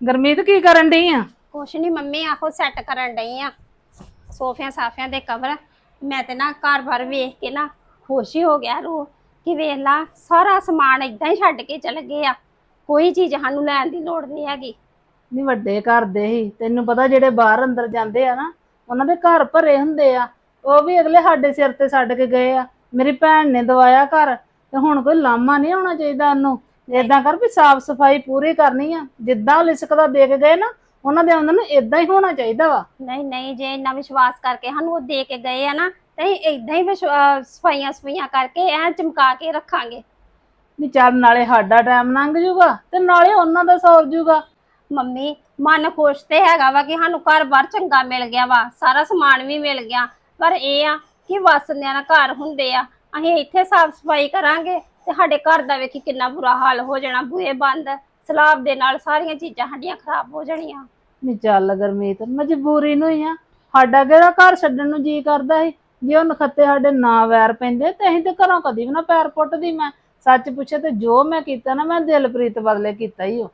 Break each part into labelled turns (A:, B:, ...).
A: ਗਰਮੀਤ ਕੀ ਕਰਨ ਡਈ ਆ?
B: ਕੁਛ ਨਹੀਂ ਮੰਮੀ ਆਹੋ ਸੈੱਟ ਕਰਨ ਡਈ ਆ। ਸੋਫਿਆਂ ਸਾਫਿਆਂ ਦੇ ਕਵਰ ਮੈਂ ਤੇ ਨਾ ਘਰ-ਬਾਰ ਵੇਖ ਕੇ ਨਾ ਖੁਸ਼ ਹੀ ਹੋ ਗਿਆ ਰੂ। ਕਿ ਵੇਖ ਲਾ ਸਾਰਾ ਸਮਾਨ ਇਦਾਂ ਹੀ ਛੱਡ ਕੇ ਚਲੇ ਗਏ ਆ। ਕੋਈ ਚੀਜ਼ ਸਾਨੂੰ ਲੈਣ ਦੀ ਲੋੜ ਨਹੀਂ ਹੈਗੀ।
A: ਨਹੀਂ ਵੱਡੇ ਘਰ ਦੇ ਹੀ। ਤੈਨੂੰ ਪਤਾ ਜਿਹੜੇ ਬਾਹਰ ਅੰਦਰ ਜਾਂਦੇ ਆ ਨਾ ਉਹਨਾਂ ਦੇ ਘਰ ਭਰੇ ਹੁੰਦੇ ਆ। ਉਹ ਵੀ ਅਗਲੇ ਸਾਡੇ ਸਿਰ ਤੇ ਛੱਡ ਕੇ ਗਏ ਆ। ਮੇਰੀ ਭੈਣ ਨੇ ਦਵਾਇਆ ਘਰ ਤੇ ਹੁਣ ਕੋਈ ਲਾਮਾ ਨਹੀਂ ਹੋਣਾ ਚਾਹੀਦਾ ਉਹਨੂੰ। ਏਦਾਂ ਕਰ ਵੀ ਸਾਫ਼ ਸਫ਼ਾਈ ਪੂਰੀ ਕਰਨੀ ਆ। ਜਿੱਦਾਂ ਉਹ ਲਿਸਕਦਾ ਦੇ ਕੇ ਗਏ ਨਾ ਉਹਨਾਂ ਦੇ ਉਹਨਾਂ ਨੂੰ ਏਦਾਂ ਹੀ ਹੋਣਾ ਚਾਹੀਦਾ ਵਾ।
B: ਨਹੀਂ ਨਹੀਂ ਜੇ ਇੰਨਾ ਵਿਸ਼ਵਾਸ ਕਰਕੇ ਸਾਨੂੰ ਉਹ ਦੇ ਕੇ ਗਏ ਆ ਨਾ ਤੇ ਇਦਾਂ ਹੀ ਵਿਸ਼ਵਾ- ਸਫਾਈਆਂ ਸਫਾਈਆਂ ਕਰਕੇ ਐ ਚਮਕਾ ਕੇ ਰੱਖਾਂਗੇ।
A: ਵੀ ਚੱਲ ਨਾਲੇ ਸਾਡਾ ਟਾਈਮ ਲੰਘ ਜੂਗਾ ਤੇ ਨਾਲੇ ਉਹਨਾਂ ਦਾ ਸੌਰ ਜੂਗਾ।
B: ਮੰਮੀ ਮਨ ਖੁਸ਼ ਤੇ ਹੈਗਾ ਵਾ ਕਿ ਸਾਨੂੰ ਘਰ-ਬਾਰ ਚੰਗਾ ਮਿਲ ਗਿਆ ਵਾ ਸਾਰਾ ਸਮਾਨ ਵੀ ਮਿਲ ਗਿਆ। ਪਰ ਇਹ ਆ ਕਿ ਵਸਦਿਆਂ ਨਾਲ ਘਰ ਹੁੰਦੇ ਆ ਅਸੀਂ ਇੱਥੇ ਸਾਫ਼ ਸਫ਼ਾਈ ਕਰਾਂਗੇ। ਤੇ ਸਾਡੇ ਘਰ ਦਾ ਵੇਖੀ ਕਿੰਨਾ ਬੁਰਾ ਹਾਲ ਹੋ ਜਾਣਾ ਬੂਹੇ ਬੰਦ ਸਲਾਬ ਦੇ ਨਾਲ ਸਾਰੀਆਂ ਚੀਜ਼ਾਂ ਸਾਡੀਆਂ ਖਰਾਬ ਹੋ ਜਾਣੀਆਂ।
A: ਨਹੀਂ ਚੱਲ ਗਰਮੀਤ ਮਜਬੂਰੀ ਨੂੰ ਹੀ ਆ। ਸਾਡਾ ਕਿਹੜਾ ਘਰ ਛੱਡਣ ਨੂੰ ਜੀ ਕਰਦਾ ਸੀ? ਜੇ ਉਹ ਨਖੱਤੇ ਸਾਡੇ ਨਾ ਵੈਰ ਪੈਂਦੇ ਤੇ ਅਸੀਂ ਤੇ ਘਰੋਂ ਕਦੀ ਵੀ ਨਾ ਪੈਰ ਪੁੱਟਦੀ ਮੈਂ। ਸੱਚ ਪੁੱਛੇ ਤੇ ਜੋ ਮੈਂ ਕੀਤਾ ਨਾ ਮੈਂ ਦਿਲਪ੍ਰੀਤ ਬਦਲੇ ਕੀਤਾ ਹੀ ਉਹ।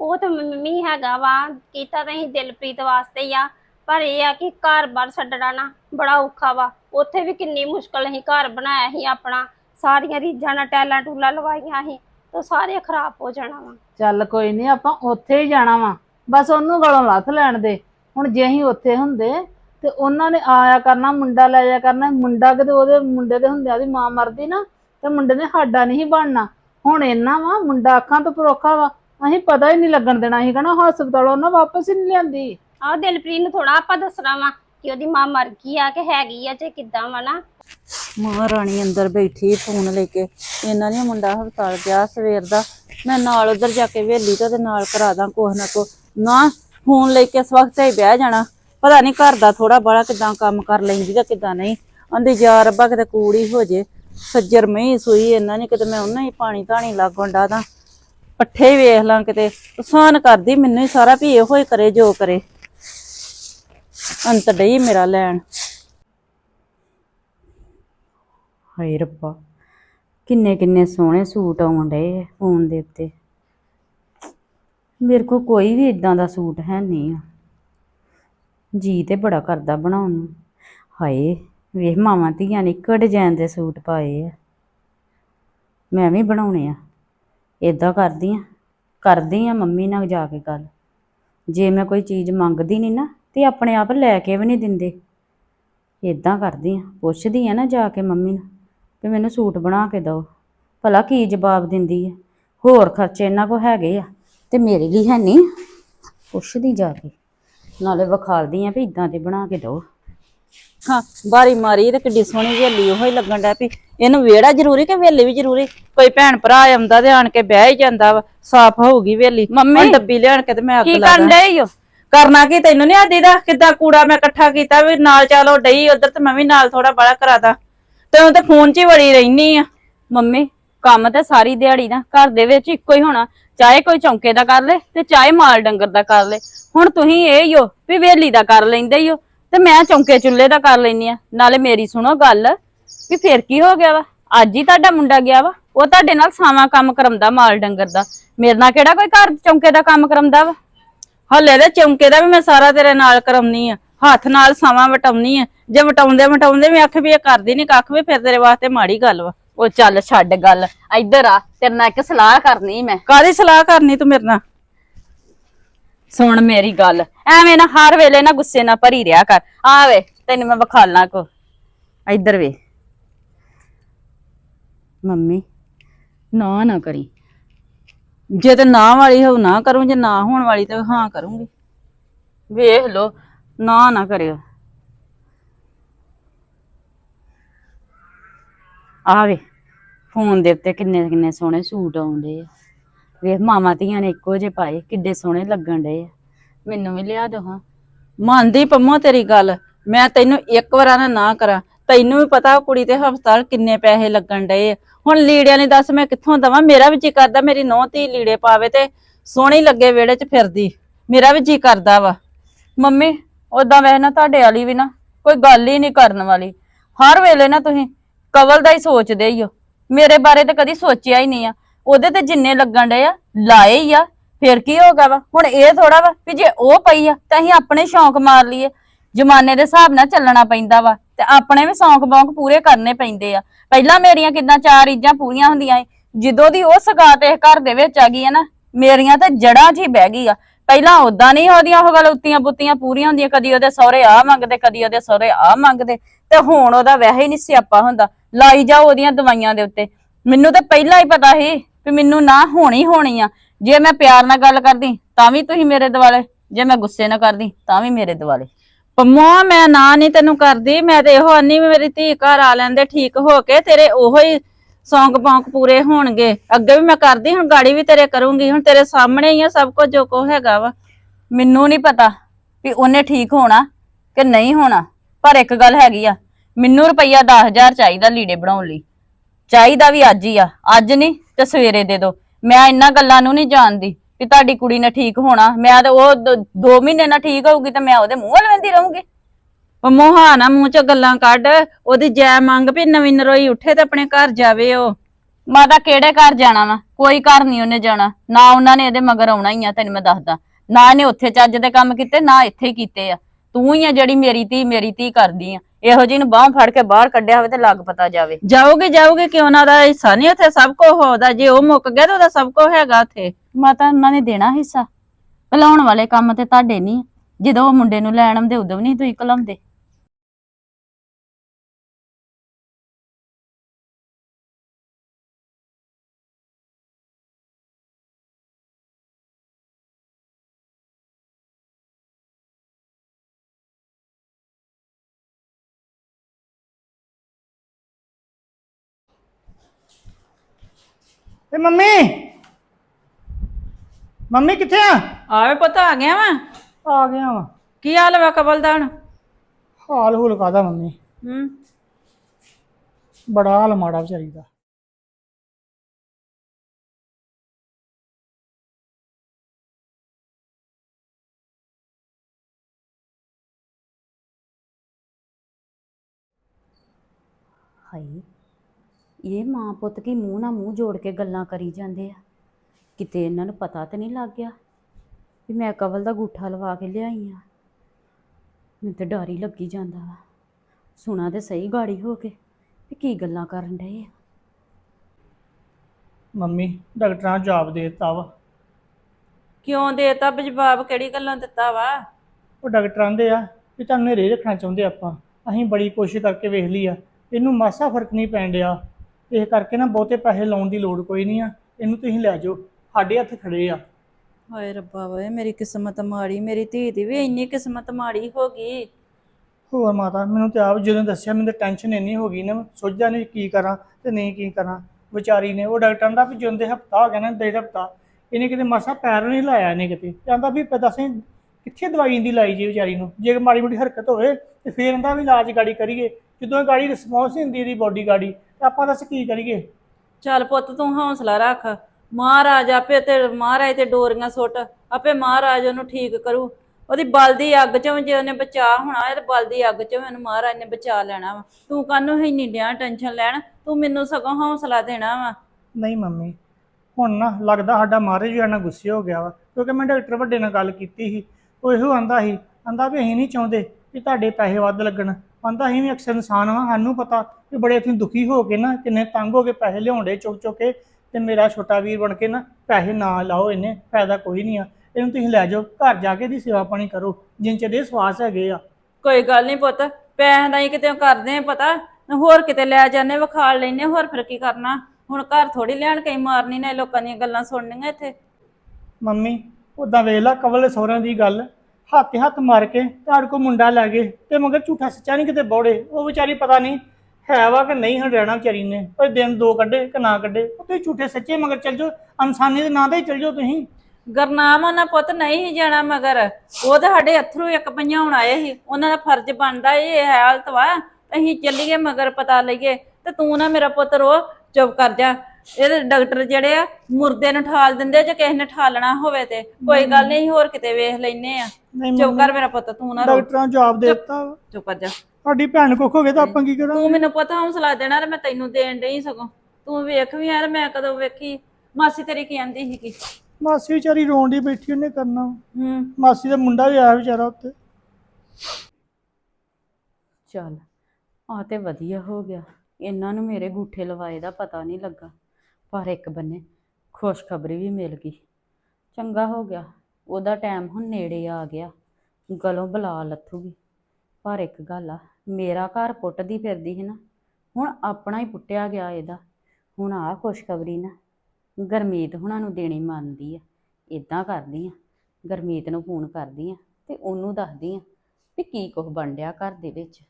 B: ਉਹ ਤਾਂ ਮੰਮੀ ਹੈਗਾ ਵਾ ਕੀਤਾ ਤਾਂ ਅਸੀਂ ਦਿਲਪ੍ਰੀਤ ਵਾਸਤੇ ਹੀ ਆ। ਪਰ ਇਹ ਆ ਕਿ ਘਰ-ਬਾਰ ਛੱਡਣਾ ਨਾ ਬੜਾ ਔਖਾ ਵਾ। ਉੱਥੇ ਵੀ ਕਿੰਨੀ ਮੁਸ਼ਕਲ ਅਸੀਂ ਘਰ ਬਣਾਇਆ ਸੀ ਆਪਣਾ। ਸਾਰੀਆਂ ਰੀਝਾਂ ਨਾਲ ਟੈਲਾਂ ਟੂਲਾਂ ਲਵਾਈਆਂ ਸੀ ਤੇ ਸਾਰੇ ਖਰਾਬ ਹੋ ਜਾਣਾ ਵਾ।
A: ਚੱਲ ਕੋਈ ਨਹੀਂ ਆਪਾਂ ਉੱਥੇ ਹੀ ਜਾਣਾ ਵਾ। ਬਸ ਉਹਨੂੰ ਗਲੋਂ ਲੱਥ ਲੈਣ ਦੇ। ਹੁਣ ਜੇ ਅਸੀਂ ਉੱਥੇ ਹੁੰਦੇ ਤੇ ਉਹਨਾਂ ਨੇ ਆਇਆ ਕਰਨਾ ਮੁੰਡਾ ਲੈ ਜਾਇਆ ਕਰਨਾ ਮੁੰਡਾ ਕਿਤੇ ਉਹਦੇ ਮੁੰਡੇ ਦੇ ਹੁੰਦਿਆਂ ਦੀ ਮਾਂ ਮਰਦੀ ਨਾ ਤੇ ਮੁੰਡੇ ਨੇ ਸਾਡਾ ਨਹੀਂ ਬਣਨਾ। ਹੁਣ ਇੰਨਾ ਵਾ ਮੁੰਡਾ ਅੱਖਾਂ ਤੋਂ ਪਰੋਖਾ ਵਾ। ਅਸੀਂ ਪਤਾ ਹੀ ਨਹੀਂ ਲੱਗਣ ਦੇਣਾ ਅਸੀਂ ਕਹਣਾ ਹਸਪਤਾਲੋਂ ਨਾ ਵਾਪਸ ਹੀ ਨਹੀਂ ਲਿਆਂਦੀ।
B: ਆਹ ਦਿਲਪ੍ਰੀਤ ਨੂੰ ਥੋੜਾ ਆਪਾਂ ਦੱਸਣਾ ਵਾ ਕਿ ਉਹਦੀ ਮਾਂ ਮਰ ਗਈ ਆ ਕਿ ਹੈਗੀ ਆ ਜੇ ਕਿੱਦਾਂ ਵਾ ਨਾ।
C: ਮਹਾਰਾਣੀ ਅੰਦਰ ਬੈਠੀ ਫੋਨ ਲੈ ਕੇ। ਇਹਨਾਂ ਨੇ ਮੁੰਡਾ ਹਸਪਤਾਲ ਗਿਆ ਸਵੇਰ ਦਾ। ਮੈਂ ਨਾਲ ਉਧਰ ਜਾ ਕੇ ਵੇਲੀ ਤੇ ਨਾਲ ਕਰਾ ਦਾਂ ਕੁਛ ਨਾ ਕੁਛ। ਨਾ, ਫੋਨ ਲੈ ਕੇ ਇਸ ਵਕਤ ਹੀ ਬਹਿ ਜਾਣਾ। ਪਤਾ ਨਹੀਂ ਘਰ ਦਾ ਥੋੜਾ ਬੜਾ ਕਿਦਾਂ ਕੰਮ ਕਰ ਲੈਂਦੀ ਤੇ ਕਿਦਾਂ ਨਹੀਂ। ਆਂਦੀ ਯਾਰ ਰੱਬਾ, ਕਿਤੇ ਕੂੜੀ ਹੋ ਜੇ। ਸੱਜਰ ਮਈ ਸੂਈ, ਇਹਨਾਂ ਨੇ ਕਿਤੇ ਮੈਂ ਉਹਨਾਂ ਹੀ ਪਾਣੀ ਧਾਣੀ ਲੱਗਣ ਡਾ ਦਾਂ। ਪੱਠੇ ਵੇਖ ਲਾਂ ਕਿਤੇ। ਆਸਾਨ ਕਰਦੀ, ਮੈਨੂੰ ਹੀ ਸਾਰਾ ਵੀ ਇਹੋ ਹੀ ਕਰੇ, ਜੋ ਕਰੇ। ਅੰਤ ਡਈ ਮੇਰਾ ਲੈਣ। ਹਾਏ ਰੱਬਾ, ਕਿੰਨੇ ਕਿੰਨੇ ਸੋਹਣੇ ਸੂਟ ਆਉਣ ਡਏ ਫੋਨ ਦੇ ਉੱਤੇ। ਮੇਰੇ ਕੋਲ ਕੋਈ ਵੀ ਇਦਾਂ ਦਾ ਸੂਟ ਹੈ ਨਹੀਂ ਆ। ਜੀ ਤੇ ਬੜਾ ਕਰਦਾ ਬਣਾਉਣ ਨੂੰ। ਹਾਏ, ਵੇਖ ਮਾਵਾਂ ਧੀਆਂ ਨੇ ਇੱਕੋ ਡਿਜ਼ਾਈਨ ਦੇ ਸੂਟ ਪਾਏ ਆ। ਮੈਂ ਵੀ ਬਣਾਉਣੇ ਆ। ਇਦਾਂ ਕਰਦੀ ਆ ਕਰਦੀ ਆ ਮੰਮੀ ਨਾਲ ਜਾ ਕੇ ਗੱਲ। ਜੇ ਮੈਂ ਕੋਈ ਚੀਜ਼ ਮੰਗਦੀ ਨਹੀਂ ਨਾ, ਤੇ ਆਪਣੇ ਆਪ ਲੈ ਕੇ ਵੀ ਨਹੀਂ ਦਿੰਦੇ। ਇਦਾਂ ਕਰਦੀ ਆ, ਪੁੱਛਦੀ ਆ ਨਾ ਜਾ ਕੇ ਮੰਮੀ ਨੂੰ। ਵੀ ਮੈਨੂੰ ਸੂਟ ਬਣਾ ਕੇ ਦਿਓ। ਭਲਾ ਕੀ ਜਵਾਬ ਦਿੰਦੀ ਆ? ਹੋਰ ਖਰਚੇ ਇਹਨਾਂ ਕੋ ਹੈਗੇ ਆ ਤੇ ਮੇਰੇ ਲਈ ਹੈ ਨਹੀਂ। ਪੁੱਛਦੀ ਜਾ ਕੇ। ਨਾਲੇ ਵਿਖਾਲਦੀ ਆ ਵੀ ਇਦਾਂ ਦੇ ਬਣਾ ਕੇ ਦਿਓ। ਹਾਂ ਬਾਰੀ ਮਾਰੀ ਤੇ ਕਿੱਡੀ ਸੋਹਣੀ ਵੇਲੀ ਉਹੋ ਹੀ ਲੱਗਣ ਡਿਆ ਵੀ ਇਹਨੂੰ ਵੇੜਾ ਜ਼ਰੂਰੀ ਕਿ ਵੇਲੀ ਵੀ ਜ਼ਰੂਰੀ? ਕੋਈ ਭੈਣ ਭਰਾ ਆਉਂਦਾ ਤੇ ਆਣ ਕੇ ਬਹਿ ਹੀ ਜਾਂਦਾ ਵਾ। ਸਾਫ਼ ਹੋਊਗੀ ਵੇਲੀ।
D: ਮੰਮੀ,
C: ਡੱਬੀ ਲਿਆਣ ਕੇ ਤੇ ਮੈਂ ਅੱਗ
D: ਕੀ
C: ਲਾ
D: ਕਰਨ
C: ਦਾਂ।
D: ਡਏ
C: ਕਰਨਾ ਕੀ ਤੈਨੂੰ ਨਹੀਂ ਆਦੀ ਦਾ? ਕਿੱਦਾਂ ਕੂੜਾ ਮੈਂ ਇਕੱਠਾ ਕੀਤਾ ਵੀ ਨਾਲ ਚਲੋ ਡਈ ਉਧਰ ਤੇ ਮੈਂ ਵੀ ਨਾਲ ਥੋੜਾ ਬੜਾ ਕਰਾਦਾ ਤੈਨੂੰ ਤੇ ਫੋਨ 'ਚ ਹੀ ਵੜੀ ਰਹਿਨੀ ਆ।
D: ਮੰਮੀ, ਕੰਮ ਤਾਂ ਸਾਰੀ ਦਿਹਾੜੀ ਨਾ ਘਰ ਦੇ ਵਿੱਚ ਇੱਕੋ ਹੀ ਹੋਣਾ। ਚਾਹੇ ਕੋਈ ਚੌਂਕੇ ਦਾ ਕਰ ਲੇ ਤੇ ਚਾਹੇ ਮਾਲ ਡੰਗਰ ਦਾ ਕਰ ਲੇ। ਹੁਣ ਤੁਸੀਂ ਇਹ ਹੀ ਹੋ ਵੀ ਵੇਲੀ ਦਾ ਕਰ ਲੈਂਦੇ ਹੀ ਹੋ ਤੇ ਮੈਂ ਚੌਂਕੇ ਚੁੱਲ੍ਹੇ ਦਾ ਕਰ ਲੈਨੀ ਆ। ਨਾਲੇ ਮੇਰੀ ਸੁਣੋ ਗੱਲ ਵੀ ਫੇਰ ਕੀ ਹੋ ਗਿਆ ਵਾ? ਅੱਜ ਹੀ ਤੁਹਾਡਾ ਮੁੰਡਾ ਗਿਆ ਵਾ। ਉਹ ਤੁਹਾਡੇ ਨਾਲ ਸਾਵਾਂ ਕੰਮ ਕਰਾਉਂਦਾ ਮਾਲ ਡੰਗਰ ਦਾ। ਮੇਰੇ ਨਾਲ ਕਿਹੜਾ ਕੋਈ ਘਰ ਚੌਂਕੇ ਦਾ ਕੰਮ ਕਰਾਉਂਦਾ ਵਾ?
C: ਹੱਲੇ ਦੇ ਚੌਂਕੇ ਦਾ ਵੀ ਮੈਂ ਸਾਰਾ ਤੇਰੇ ਨਾਲ ਕਰਾਉਣੀ ਆ। ਹੱਥ ਨਾਲ ਸਾਵਾਂ ਵਟਾਉਣੀ ਆ। ਜੇ ਵਟਾਉਂਦੇ ਵਟਾਉਂਦੇ ਵੀ ਅੱਖ ਵੀ ਇਹ ਕਰਦੀ ਨਹੀਂ ਕੱਖ ਵੀ ਫਿਰ ਤੇਰੇ ਵਾਸਤੇ ਮਾੜੀ ਗੱਲ ਵਾ।
D: ਉਹ ਚੱਲ ਛੱਡ ਗੱਲ ਇੱਧਰ ਆ ਤੇਰੇ ਨਾਲ ਇੱਕ ਸਲਾਹ ਕਰਨੀ ਮੈਂ।
C: ਕਾਦੀ ਸਲਾਹ ਕਰਨੀ ਤੂੰ ਮੇਰੇ ਨਾਲ?
D: ਸੁਣ ਮੇਰੀ ਗੱਲ ਐਵੇਂ ਨਾ ਹਰ ਵੇਲੇ ਨਾ ਗੁੱਸੇ ਨਾਲ ਭਰੀ ਰਿਆ ਕਰ। ਆ ਵੇ ਤੈਨੂੰ ਮੈਂ ਵਿਖਾਲਣਾ ਕੋ। ਇੱਧਰ ਵੇ।
C: ਮੰਮੀ ਨਾ ਨਾ ਕਰੀ। ਜੇ ਤੇ ਨਾ ਵਾਲੀ ਹੋ ਨਾ ਕਰੂੰ ਜੇ ਨਾ ਹੋਣ ਵਾਲੀ ਤੇ ਹਾਂ ਕਰੂੰਗੀ। ਵੇਖ ਲੋ ਨਾ ਨਾ ਕਰਿਓ। ਆਵੇ ਫੋਨ ਦੇ ਉੱਤੇ ਕਿੰਨੇ ਕਿੰਨੇ ਸੋਹਣੇ ਸੂਟ ਆਉਂਦੇ ਆ। ਵੇਖ ਮਾਮਾ ਧੀਆਂ ਨੇ ਇੱਕੋ ਜਿਹੇ ਪਾਏ, ਕਿੱਡੇ ਸੋਹਣੇ ਲੱਗਣ ਡਏ ਆ। ਮੈਨੂੰ ਵੀ ਲਿਆ ਦੋ ਹਾਂ। ਮੰਨਦੀ ਪੰਮੋ ਤੇਰੀ ਗੱਲ, ਮੈਂ ਤੈਨੂੰ ਇੱਕ ਵਾਰ ਨਾ ਨਾ ਕਰਾਂ। ਤੈਨੂੰ ਵੀ ਪਤਾ ਉਹ ਕੁੜੀ ਤੇ ਹਸਪਤਾਲ ਕਿੰਨੇ ਪੈਸੇ ਲੱਗਣ ਡਏ ਆ। ਹੁਣ ਲੀੜਿਆਂ ਨੇ ਦੱਸ ਮੈਂ ਕਿੱਥੋਂ ਦਵਾਂ? ਮੇਰਾ ਵੀ ਜੀ ਕਰਦਾ, ਮੇਰੀ ਨੌਂ ਧੀ ਲੀੜੇ ਪਾਵੇ ਤੇ ਸੋਹਣੀ ਲੱਗੇ ਵਿਹੜੇ 'ਚ ਫਿਰਦੀ। ਮੇਰਾ ਵੀ ਜੀ ਕਰਦਾ ਵਾ।
D: ਮੰਮੀ ਉਦਾਂ ਵੈਸੇ ਨਾ ਤੁਹਾਡੇ ਵਾਲੀ ਵੀ ਨਾ ਕੋਈ ਗੱਲ ਹੀ ਨਹੀਂ ਕਰਨ ਵਾਲੀ। ਹਰ ਵੇਲੇ ਨਾ ਤੁਸੀਂ ਕਵਲ ਦਾ ਹੀ ਸੋਚਦੇ ਹੀ ਹੋ। ਮੇਰੇ ਬਾਰੇ ਤਾਂ ਕਦੀ ਸੋਚਿਆ ਹੀ ਨਹੀਂ ਆ। ਉਹਦੇ ਤੇ ਜਿੰਨੇ ਲੱਗਣ ਡਏ ਆ, ਲਾਏ ਹੀ ਆ। ਫਿਰ ਕੀ ਹੋਗਾ ਵਾ? ਹੁਣ ਇਹ ਥੋੜਾ ਵਾ ਵੀ ਜੇ ਉਹ ਪਈ ਆ, ਤਾਂ ਅਸੀਂ ਆਪਣੇ ਸ਼ੌਂਕ ਮਾਰ ਲਈਏ। ਜਮਾਨੇ ਦੇ ਹਿਸਾਬ ਨਾਲ ਚੱਲਣਾ ਪੈਂਦਾ ਵਾ। ਤੇ ਆਪਣੇ ਵੀ ਸ਼ੌਂਕ ਬੌਂਕ ਪੂਰੇ ਕਰਨੇ ਪੈਂਦੇ ਆ। ਪਹਿਲਾਂ ਮੇਰੀਆਂ ਕਿਦਾਂ ਚਾਰ ਇੱਜਾਂ ਪੂਰੀਆਂ ਹੁੰਦੀਆਂ ਏ ਜਦੋਂ ਦੀ ਉਹ ਸਗਾਤ ਇਸ ਘਰ ਦੇ ਵਿੱਚ ਆ ਗਈ ਆ ਨਾ, ਮੇਰੀਆਂ ਤਾਂ ਜੜਾਂ 'ਚ ਹੀ ਬਹਿ ਗਈ ਆ। ਪਹਿਲਾਂ ਉਦਾਂ ਨਹੀਂ ਉਹਦੀਆਂ ਉਹ ਗੱਲ ਉੱਤੀਆਂ ਬੁੱਤੀਆਂ ਪੂਰੀਆਂ ਹੁੰਦੀਆਂ, ਕਦੀ ਉਹਦੇ ਸਹੁਰੇ ਆ ਮੰਗਦੇ, ਕਦੀ ਉਹਦੇ ਸਹੁਰੇ ਆ ਮੰਗਦੇ, ਤੇ ਹੁਣ ਉਹਦਾ ਵੈਸੇ ਹੀ ਨਹੀਂ ਸਿਆਪਾ ਹੁੰਦਾ। ਲਾਈ ਜਾਓ ਉਹਦੀਆਂ ਦਵਾਈਆਂ ਦੇ ਉੱਤੇ। ਮੈਨੂੰ ਤਾਂ ਪਹਿਲਾਂ ਹੀ ਪਤਾ ਸੀ ਵੀ ਮੈਨੂੰ ਨਾ ਹੋਣੀ ਹੋਣੀ ਆ। ਜੇ ਮੈਂ ਪਿਆਰ ਨਾਲ ਗੱਲ ਕਰਦੀ, ਤਾਂ ਵੀ ਤੁਸੀਂ ਮੇਰੇ ਦਿਵਾਲੇ। ਜੇ ਮੈਂ ਗੁੱਸੇ ਨਾਲ ਕਰਦੀ, ਤਾਂ ਵੀ ਮੇਰੇ ਦਿਵਾਲੇ।
C: ਪੰਮੋ, ਮੈਂ ਨਾ ਨਹੀਂ ਤੈਨੂੰ ਕਰਦੀ, ਮੈਂ ਤੇ ਇਹੋ ਆਨੀ ਵੀ ਮੇਰੀ ਧੀ ਘਰ ਆ ਲੈਂਦੇ ਠੀਕ ਹੋ ਕੇ, ਤੇਰੇ ਉਹੋ ਹੀ ਸੌਂਕ ਪੌਂਕ ਪੂਰੇ ਹੋਣਗੇ। ਅੱਗੇ ਵੀ ਮੈਂ ਕਰਦੀ, ਹੁਣ ਗਾੜੀ ਵੀ ਤੇਰੇ ਕਰੂੰਗੀ। ਹੁਣ ਤੇਰੇ ਸਾਹਮਣੇ ਹੀ ਆ ਸਭ ਕੁਝ, ਜੋ ਕੋ ਹੈਗਾ ਵਾ।
D: ਮੈਨੂੰ ਨਹੀਂ ਪਤਾ ਵੀ ਉਹਨੇ ਠੀਕ ਹੋਣਾ ਕਿ ਨਹੀਂ ਹੋਣਾ, ਪਰ ਇੱਕ ਗੱਲ ਹੈਗੀ ਆ, ਮੈਨੂੰ ਰੁਪਈਆ 10000 ਚਾਹੀਦਾ ਲੀੜੇ ਬਣਾਉਣ ਲਈ। ਚਾਹੀਦਾ ਵੀ ਅੱਜ ਹੀ ਆ, ਅੱਜ ਨਹੀਂ ਤੇ ਸਵੇਰੇ ਦੇ ਦੋ। ਮੈਂ ਇੰਨਾ ਗੱਲਾਂ ਨੂੰ ਨਹੀਂ ਜਾਣਦੀ ਵੀ ਤੁਹਾਡੀ ਕੁੜੀ ਨੇ ਠੀਕ ਹੋਣਾ। ਮੈਂ ਤੇ ਉਹ 2 ਮਹੀਨੇ ਨਾਲ ਠੀਕ ਹੋਊਗੀ ਤੇ ਮੈਂ ਉਹਦੇ ਮੂੰਹ ਵੱਲ ਵੇਂਦੀ ਰਹੂੰਗੀ।
C: ਪੰਮੋ ਹਾਂ ਨਾ ਮੂੰਹ ਚ ਗੱਲਾਂ ਕੱਢ ਉਹਦੀ ਜੈ ਮੰਗ ਵੀ ਨਵੀਂ ਨਰੋਈ ਉੱਠੇ ਤੇ ਆਪਣੇ ਘਰ ਜਾਵੇ ਉਹ।
D: ਮਾਤਾ ਕਿਹੜੇ ਘਰ ਜਾਣਾ ਵਾ? ਕੋਈ ਘਰ ਨਹੀਂ ਉਹਨੇ ਜਾਣਾ। ਨਾ ਉਹਨਾਂ ਨੇ ਇਹਦੇ ਮਗਰ ਆਉਣਾ ਹੀ ਆ ਤੈਨੂੰ ਮੈਂ ਦੱਸਦਾ। ਨਾ ਇਹਨੇ ਉੱਥੇ ਚੱਜ ਦੇ ਕੰਮ ਕੀਤੇ ਨਾ ਇੱਥੇ ਹੀ ਕੀਤੇ ਆ। ਤੂੰ ਹੀ ਆ ਜਿਹੜੀ ਮੇਰੀ ਧੀ ਮੇਰੀ ਧੀ ਕਰਦੀ ਆ। ਇਹੋ ਜਿਹੀ ਨੂੰ ਬਾਹ ਫੜ ਕੇ ਬਾਹਰ ਕੱਢਿਆ ਹੋਵੇ ਤੇ ਲੱਗ ਪਤਾ ਜਾਵੇ।
C: ਜਾਓਗੇ ਜਾਓਗੇ ਕਿ ਉਹਨਾਂ ਦਾ ਹਿੱਸਾ ਨਹੀਂ ਉੱਥੇ ਸਭ ਕੁਝ ਹੋਦਾ। ਜੇ ਉਹ ਮੁੱਕ ਗਿਆ ਤਾਂ ਉਹਦਾ ਸਭ ਕੁਝ ਹੈਗਾ ਉੱਥੇ।
D: ਮਾਤਾ ਉਹਨਾਂ ਨੇ ਦੇਣਾ ਹਿੱਸਾ? ਭਲਾਉਣ ਵਾਲੇ ਕੰਮ ਤੇ ਤੁਹਾਡੇ ਨਹੀਂ ਜਦੋਂ ਉਹ ਮੁੰਡੇ ਨੂੰ ਲੈਣ ਆਉਂਦੇ ਉਦੋਂ ਵੀ ਨਹੀਂ ਤੁਸੀਂ ਕਲਾਉਂਦੇ।
E: ਤੇ ਮੰਮੀ। ਮੰਮੀ ਕਿੱਥੇ ਆ?
C: ਆਵੇ ਪੁੱਤ ਆ ਗਿਆ ਵਾ?
E: ਆ ਗਿਆ ਵਾ।
C: ਕੀ ਹਾਲ ਵਾ ਕਬਲ ਦਾ ਹੁਣ?
E: ਹਾਲ ਹੂਲ ਕਾਦਾ ਮੰਮੀ?
C: ਹੂੰ।
E: ਬੜਾ ਹਾਲ ਮਾੜਾ ਵਿਚਾਰੀ ਦਾ।
F: ਹਾਏ। ਇਹ ਮਾਂ ਪੁੱਤ ਕੀ ਮੂੰਹ ਨਾਲ ਮੂੰਹ ਜੋੜ ਕੇ ਗੱਲਾਂ ਕਰੀ ਜਾਂਦੇ ਆ? ਕਿਤੇ ਇਹਨਾਂ ਨੂੰ ਪਤਾ ਤੇ ਨਹੀਂ ਲੱਗ ਗਿਆ ਵੀ ਮੈਂ ਕਵਲ ਦਾ ਗੂਠਾ ਲਵਾ ਕੇ ਲਿਆਈ ਆ। ਮੈਨੂੰ ਤੇ ਡਰ ਹੀ ਲੱਗੀ ਜਾਂਦਾ ਵਾ। ਸੁਣਾ ਤੇ ਸਹੀ ਗਾੜੀ ਹੋ ਕੇ ਵੀ ਕੀ ਗੱਲਾਂ ਕਰਨ ਡਏ ਆ?
E: ਮੰਮੀ ਡਾਕਟਰਾਂ ਨੇ ਜਵਾਬ ਦੇ ਦਿੱਤਾ ਵਾ।
C: ਕਿਉਂ ਦੇਤਾ? ਜਵਾਬ ਕਿਹੜੀ ਗੱਲਾਂ ਦਿੱਤਾ ਵਾ?
E: ਉਹ ਡਾਕਟਰ ਆਂਦੇ ਆ ਵੀ ਤੁਹਾਨੂੰ ਨੇਰੇ ਰੱਖਣਾ ਚਾਹੁੰਦੇ ਆਪਾਂ। ਅਸੀਂ ਬੜੀ ਕੋਸ਼ਿਸ਼ ਕਰਕੇ ਵੇਖ ਲਈ ਆ। ਇਹਨੂੰ ਮਾਸਾ ਫ਼ਰਕ ਨਹੀਂ ਪੈਣ ਡਿਆ। ਇਹ ਕਰਕੇ ਨਾ ਬਹੁਤੇ ਪੈਸੇ ਲਾਉਣ ਦੀ ਲੋੜ ਕੋਈ ਨਹੀਂ ਆ। ਇਹਨੂੰ ਤੁਸੀਂ ਲੈ ਜਾਓ। ਸਾਡੇ ਹੱਥ ਖੜੇ ਆ।
C: ਹਾਏ ਰੱਬਾ ਵੇ ਮੇਰੀ ਕਿਸਮਤ ਮਾੜੀ ਮੇਰੀ ਧੀ ਦੀ ਵੀ ਇੰਨੀ ਕਿਸਮਤ ਮਾੜੀ ਹੋ ਗਈ।
E: ਹੋਰ ਮਾਤਾ ਮੈਨੂੰ ਤੇ ਆਪ ਜਦੋਂ ਦੱਸਿਆ ਮੈਨੂੰ ਤੇ ਟੈਨਸ਼ਨ ਇੰਨੀ ਹੋ ਗਈ ਨਾ ਮੈਂ ਸੋਚਦਾ ਨਹੀਂ ਕੀ ਕਰਾਂ ਤੇ ਨਹੀਂ ਕੀ ਕਰਾਂ। ਵਿਚਾਰੀ ਨੇ ਉਹ ਡਾਕਟਰ ਦਾ ਵੀ ਜਿਉਂਦੇ ਹਫਤਾ ਹੋ ਗਿਆ ਨਾ ਡੇਢ ਹਫਤਾ। ਇਹਨੇ ਕਿਤੇ ਮਾਸਾ ਪੈਰ ਨਹੀਂ ਲਾਇਆ ਇਹਨੇ ਕਿਤੇ। ਕਹਿੰਦਾ ਵੀ ਪਤਾ ਸੇ ਕਿੱਥੇ ਦਵਾਈ ਦੀ ਲਾਈ ਜੀ ਵਿਚਾਰੀ ਨੂੰ। ਜੇ ਮਾੜੀ ਮੋਟੀ ਹਰਕਤ ਹੋਵੇ ਤੇ ਫੇਰ ਇਹਦਾ ਵੀ ਇਲਾਜ ਗਾੜੀ ਕਰੀਏ। ਜਦੋਂ ਗਾੜੀ ਰਿਸਪੌਂਸ ਨਹੀਂ ਦਿੰਦੀ ਇਹਦੀ ਬੋਡੀ ਗਾੜੀ ਤੇ ਆਪਾਂ ਦੱਸ ਕੀ ਕਰੀਏ?
C: ਚੱਲ ਪੁੱਤ ਤੂੰ ਹੌਸਲਾ ਰੱਖ। ਮਹਾਰਾਜ ਆਪੇ ਤੇ ਮਹਾਰਾਜ ਤੇ ਡੋਰੀਆਂ ਸੁੱਟ ਆਪੇ ਮਹਾਰਾਜ ਉਹਨੂੰ ਠੀਕ ਕਰੂ। ਉਹਦੀ ਬਲਦੀ ਅੱਗ ਚੋਂ ਜੇ ਉਹਨੇ ਬਚਾ ਹੋਣਾ ਹੈ ਤੇ ਬਲਦੀ ਅੱਗ ਚੋਂ ਮੈਨੂੰ ਮਹਾਰਾਜ ਨੇ ਬਚਾ ਲੈਣਾ ਵਾ। ਤੂੰ ਕਾਹਨੂੰ ਇੰਨੀ ਡਿਆ ਟੈਨਸ਼ਨ ਲੈਣ? ਤੂੰ ਮੈਨੂੰ ਸਗੋਂ ਹੌਸਲਾ ਦੇਣਾ ਵਾ।
E: ਨਹੀਂ ਮੰਮੀ ਹੁਣ ਨਾ ਲੱਗਦਾ ਸਾਡਾ ਮਹਾਰਾਜ ਵੀ ਨਾਲ ਗੁੱਸੇ ਹੋ ਗਿਆ ਵਾ ਕਿਉਂਕਿ ਮੈਂ ਡਾਕਟਰ ਵੱਡੇ ਨਾਲ ਗੱਲ ਕੀਤੀ ਸੀ। ਉਹ ਇਹੋ ਆਂਦਾ ਸੀ ਆਂਦਾ ਵੀ ਅਸੀਂ ਨਹੀਂ ਚਾਹੁੰਦੇ ਕਿ ਤੁਹਾਡੇ ਪੈਸੇ ਵੱਧ ਲੱਗਣ। ਆਂਦਾ ਅਸੀਂ ਵੀ ਅਕਸਰ ਇਨਸਾਨ ਵਾਂ ਸਾਨੂੰ ਪਤਾ ਕਿ ਬੜੇ ਅਸੀਂ ਦੁਖੀ ਹੋ ਕੇ ਨਾ ਕਿੰਨੇ ਤੰਗ ਹੋ ਕੇ ਪੈਸੇ ਲਿਆਉਂਦੇ ਚੁੱਕ ਚੁੱਕ ਕੇ ਤੇ ਮੇਰਾ ਛੋਟਾ ਵੀਰ ਬਣ ਕੇ ਨਾ ਪੈਸੇ ਨਾ ਲਾਓ ਇਹਨੇ ਫਾਇਦਾ ਕੋਈ ਨਹੀਂ ਆ। ਇਹਨੂੰ ਤੁਸੀਂ ਲੈ ਜਾਓ ਘਰ ਜਾ ਕੇ ਦੀ ਸੇਵਾ ਪਾਣੀ ਕਰੋ ਜਿੰਨ ਚਿਰ ਇਹ ਸਵਾਸ ਹੈਗੇ ਆ।
C: ਕੋਈ ਗੱਲ ਨਹੀਂ ਪੁੱਤ ਪੈਸਿਆਂ ਦਾ ਹੀ ਕਿਤੇ ਕਰਦੇ ਆ ਪਤਾ ਹੋਰ ਕਿਤੇ ਲੈ ਜਾਂਦੇ ਵਿਖਾਲ ਲੈਨੇ ਹੋਰ ਫਿਰ ਕੀ ਕਰਨਾ? ਹੁਣ ਘਰ ਥੋੜੀ ਲੈਣ ਕਈ ਮਾਰਨੀ ਨੇ ਲੋਕਾਂ ਦੀਆਂ ਗੱਲਾਂ ਸੁਣਨੀਆਂ ਇੱਥੇ।
E: ਮੰਮੀ ਉਦਾਂ ਵੇਖ ਲਾ ਕਵਲ ਸਹੁਰਿਆਂ ਦੀ ਗੱਲ। ਹੱਥ ਹੱਥ ਮਾਰ ਕੇ ਤੁਹਾਡੇ ਕੋ ਮੁੰਡਾ ਲੈ ਗਏ ਤੇ ਮਗਰ ਝੂਠਾ ਸੱਚਾ ਨਹੀਂ ਕਿਤੇ ਬੋੜੇ। ਉਹ ਵਿਚਾਰੀ ਪਤਾ ਨਹੀਂ ਹੈ ਵਾ ਕਿ ਨਹੀਂ ਹੁਣ ਵਿਚਾਰੀ ਨੇ। ਉਹ ਦਿਨ ਦੋ ਕੱਢੇ ਕਿ ਨਾ ਕੱਢੇ। ਉਹ ਤੁਸੀਂ ਝੂਠੇ ਸੱਚੇ ਮਗਰ ਚੱਲ ਜਾਓ। ਇਨਸਾਨੀ ਦੇ ਨਾਂ ਤੇ ਹੀ ਚੱਲ ਜਾਓ ਤੁਸੀਂ।
C: ਗਰਨਾਮ ਉਹਨਾਂ ਪੁੱਤ ਨਹੀਂ ਸੀ ਜਾਣਾ ਮਗਰ। ਉਹ ਤਾਂ ਸਾਡੇ ਅਥਰੂ ਇੱਕ ਭਜਾਉਣ ਆਏ ਸੀ। ਉਹਨਾਂ ਦਾ ਫਰਜ਼ ਬਣਦਾ ਇਹ ਹਾਲਤ ਵਾ। ਅਸੀਂ ਚੱਲੀਏ ਮਗਰ ਪਤਾ ਲਈਏ। ਤੇ ਤੂੰ ਨਾ ਮੇਰਾ ਪੁੱਤ ਰੋ, ਚੁੱਪ ਕਰ ਜਾ। ਇਹਦੇ ਡਾਕਟਰ ਜਿਹੜੇ ਆ ਮੁਰਦੇ ਨੂੰ ਠਾਲ ਦਿੰਦੇ ਜੇ ਕਿਸੇ ਨੇ ਠਾਲਣਾ ਹੋਵੇ ਤੇ। ਕੋਈ ਗੱਲ ਨਹੀਂ ਹੋਰ ਕਿਤੇ ਵੇਖ ਲੈਨੇ ਆ।
E: ਨਹੀਂ
C: ਚੁੱਪ ਕਰ ਮੇਰਾ ਪੁੱਤ ਤੂੰ ਨਾ ਰੋ।
E: ਡਾਕਟਰਾਂ ਜਵਾਬ ਦੇ ਦਿੱਤਾ।
C: ਚੁੱਪ ਕਰ ਜਾ।
E: ਸਾਡੀ ਭੈਣ ਕੁੱਖ ਹੋ ਤਾਂ ਆਪਾਂ ਕੀ ਕਰਾਂਗੇ?
C: ਤੂੰ ਮੈਨੂੰ ਪਤਾ ਹੌਸਲਾ ਦੇਣਾ ਤੇ ਮੈਂ ਤੈਨੂੰ ਦੇਣ ਡਈ ਸਗੋਂ। ਤੂੰ ਵੇਖ ਵੀ ਯਾਰ ਮੈਂ ਕਦੋਂ ਵੇਖੀ। ਮਾਸੀ ਤੇਰੀ ਕੀ ਆਂਦੀ ਸੀਗੀ?
E: ਮਾਸੀ ਵਿਚਾਰੀ ਰੋਣ ਦੀ ਬੈਠੀ ਉਹਨੇ ਕਰਨਾ।
C: ਹੂੰ।
E: ਮਾਸੀ ਦਾ ਮੁੰਡਾ ਵੀ ਆਇਆ ਵਿਚਾਰਾ ਉੱਤੇ
F: ਚੱਲ ਆ ਤੇ ਵਧੀਆ ਹੋ ਗਿਆ। ਇਹਨਾਂ ਨੂੰ ਮੇਰੇ ਗੂਠੇ ਲਵਾਏ ਦਾ ਪਤਾ ਨਹੀਂ ਲੱਗਾ। ਪਰ ਇੱਕ ਬੰਨੇ ਖੁਸ਼ਖਬਰੀ ਵੀ ਮਿਲ ਗਈ। ਚੰਗਾ ਹੋ ਗਿਆ। ਉਹਦਾ ਟਾਈਮ ਹੁਣ ਨੇੜੇ ਆ ਗਿਆ। ਗਲੋਂ ਬਲਾ ਲੱਥੂਗੀ। ਪਰ ਇੱਕ ਗੱਲ ਆ, ਮੇਰਾ ਘਰ ਪੁੱਟਦੀ ਫਿਰਦੀ ਹੈ ਨਾ, ਹੁਣ ਆਪਣਾ ਹੀ ਪੁੱਟਿਆ ਗਿਆ ਇਹਦਾ। ਹੁਣ ਆ ਖੁਸ਼ਖਬਰੀ ਨਾ ਗਰਮੀਤ ਹੁਣਾਂ ਨੂੰ ਦੇਣੀ ਮੰਨਦੀ ਆ। ਇਦਾਂ ਕਰਦੀ ਆ। ਗਰਮੀਤ ਨੂੰ ਫੋਨ ਕਰਦੀ ਆ ਤੇ ਉਹਨੂੰ ਦੱਸਦੀ ਆ ਵੀ ਕੀ ਕੁਝ ਬਣ ਡਿਆ ਘਰ ਦੇ ਵਿੱਚ।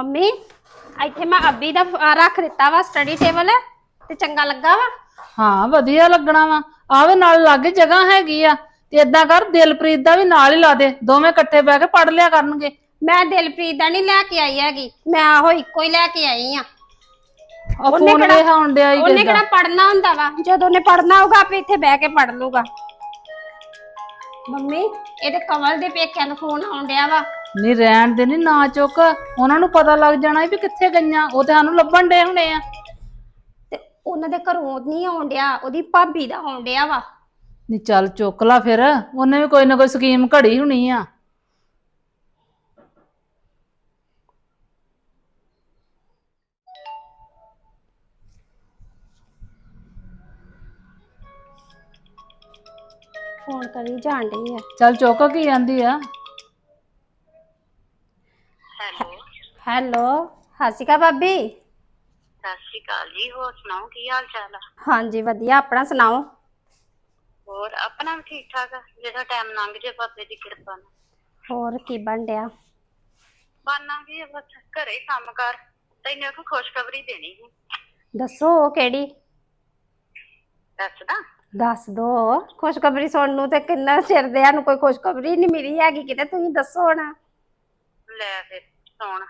B: ਮੰਮੀ ਇੱਥੇ ਮੈਂ ਅੱਬੀ ਦਾ ਆਹ ਰੱਖ ਦਿੱਤਾ ਵਾ ਸਟੱਡੀ ਟੇਬਲ ਤੇ ਚੰਗਾ ਲੱਗਾ ਵਾ?
A: ਹਾਂ ਵਧੀਆ ਲੱਗਣਾ ਵਾ। ਆਵੇ ਨਾਲ ਲਾਗੇ ਜਗ੍ਹਾ ਹੈਗੀ ਆ ਤੇ ਇਦਾਂ ਕਰ ਦਿਲਪ੍ਰੀਤ ਦਾ ਵੀ ਨਾਲ ਹੀ ਲਾ ਦੇ। ਦੋਵੇਂ ਇਕੱਠੇ ਬਹਿ ਕੇ ਪੜ ਲਿਆ ਕਰਨਗੇ।
B: ਮੈਂ ਦਿਲਪ੍ਰੀਤ ਦਾ ਨਹੀਂ ਲੈ ਕੇ ਆਈ ਹੈਗੀ ਮੈਂ ਆਹੋ ਇੱਕੋ ਹੀ ਲੈ ਕੇ ਆਈ ਆ।
A: ਉਹ
B: ਉਹਨੇ
A: ਫੋਨ
B: ਕਿਹੜਾ-
A: ਵੇਖ ਆਉਣ ਡਿਆ ਹੀ
B: ਉਹਨੇ
A: ਕਿੱਦਾਂ।
B: ਕਿਹੜਾ ਪੜਨਾ ਹੁੰਦਾ ਵਾ? ਜਦੋਂ ਉਹਨੇ ਪੜਨਾ ਹੋਊਗਾ ਆਪੇ ਇੱਥੇ ਬਹਿ ਕੇ ਪੜ ਲੂਗਾ ਮੰਮੀ ਇਹਦੇ ਕਮਲ ਦੇ ਪੇਕਿਆਂ ਨੂੰ ਫੋਨ ਆਉਣ ਡਿਆ ਵਾ।
A: ਨਹੀਂ ਰਹਿਣ ਦੇ ਨਹੀਂ ਨਾ ਚੁੱਕ। ਉਹਨਾਂ ਨੂੰ ਪਤਾ ਲੱਗ ਜਾਣਾ ਵੀ ਕਿੱਥੇ ਗਈਆਂ ਉਹ ਤੇ ਸਾਨੂੰ ਲੱਭਣ ਡੇ ਹੋਣੇ ਆ।
B: ਤੇ ਉਹਨਾਂ ਦੇ ਘਰੋਂ ਨਹੀਂ ਆਉਣ ਡਿਆ ਉਹਦੀ ਭਾਬੀ ਦਾ ਆਉਣ ਡਿਆ ਵਾ।
A: ਨਹੀਂ ਚੱਲ ਚੁੱਕ ਲਾ ਫਿਰ ਉਹਨੇ ਵੀ ਕੋਈ ਨਾ ਕੋਈ ਸਕੀਮ ਘੜੀ ਹੋਣੀ ਆ।
B: ਫੋਨ ਕਰੀ ਜਾਣ ਡਈ ਆ।
A: ਚੱਲ ਚੁੱਕ ਕੀ ਜਾਂਦੀ ਆ।
G: ਹੈਲੋ।
B: ਹੈਲੋ ਹਾਸਿਕਾ ਭਾਬੀ।
G: ਸਤਿ ਸ਼੍ਰੀ ਅਕਾਲ ਜੀ ਹੋਰ ਸੁਣਾਓ ਕੀ ਹਾਲ ਚਾਲ ਆ?
B: ਹਾਂਜੀ ਵਧੀਆ ਆਪਣਾ ਸੁਣਾਓ?
G: ਹੋਰ ਆਪਣਾ ਵੀ ਠੀਕ ਠਾਕ ਆ ਜਿਹੜਾ ਟਾਈਮ ਲੰਘ ਜੇ ਬਾਬੇ ਦੀ ਕਿਰਪਾ ਨਾਲ।
B: ਹੋਰ ਕੀ ਬਣ ਡਿਆ?
G: ਬਾਨਾ ਵੀ ਬਸ ਘਰੇ ਕੰਮ ਕਰ ਤੈਨੂੰ ਇੱਕ ਖੁਸ਼ਖਬਰੀ ਦੇਣੀ ਸੀ।
B: ਦੱਸੋ ਉਹ ਕਿਹੜੀ?
G: ਦੱਸਦਾ?
B: ਦੱਸ ਦੋ ਖੁਸ਼ਖਬਰੀ ਸੁਣਨ ਨੂੰ ਤੇ ਕਿੰਨਾ ਚਿਰ ਦੇ ਸਾਨੂੰ ਕੋਈ ਖੁਸ਼ਖਬਰੀ ਨਹੀਂ ਮਿਲੀ ਹੈਗੀ ਕਿਤੇ ਤੁਸੀਂ ਦੱਸੋ ਹੁਣ
G: ਲੈ ਫਿਰ ਸੁਣ